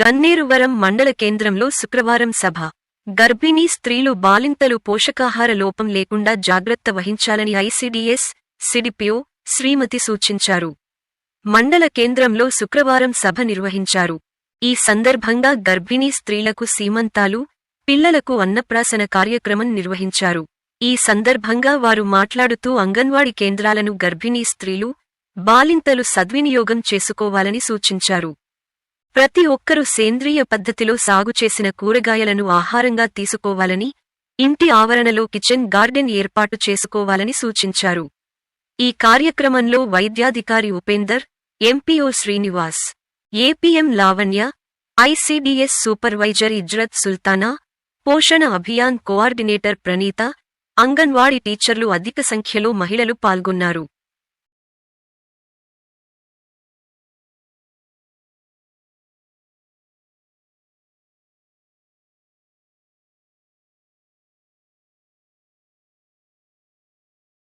గన్నేరువరం మండల కేంద్రంలో శుక్రవారం సభ. గర్భిణీ స్త్రీలు బాలింతలు పోషకాహార లోపం లేకుండా జాగ్రత్త వహించాలని ఐసీడీఎస్ సిడిపిఓ శ్రీమతి సూచించారు. మండల కేంద్రంలో శుక్రవారం సభ నిర్వహించారు. ఈ సందర్భంగా గర్భిణీ స్త్రీలకు సీమంతాలు పిల్లలకు అన్నప్రాసన కార్యక్రమం నిర్వహించారు. ఈ సందర్భంగా వారు మాట్లాడుతూ అంగన్వాడీ కేంద్రాలను గర్భిణీ స్త్రీలు బాలింతలు సద్వినియోగం చేసుకోవాలని సూచించారు. ప్రతి ఒక్కరూ సేంద్రియ పద్ధతిలో సాగు చేసిన కూరగాయలను ఆహారంగా తీసుకోవాలని ఇంటి ఆవరణలో కిచెన్ గార్డెన్ ఏర్పాటు చేసుకోవాలని సూచించారు. ఈ కార్యక్రమంలో వైద్యాధికారి Upender MPO Srinivas APM Lavanya ICDS supervisor Izrath Sultana Poshan Abhiyan coordinator Praneetha anganwadi టీచర్లు అధిక సంఖ్యలో మహిళలు పాల్గొన్నారు.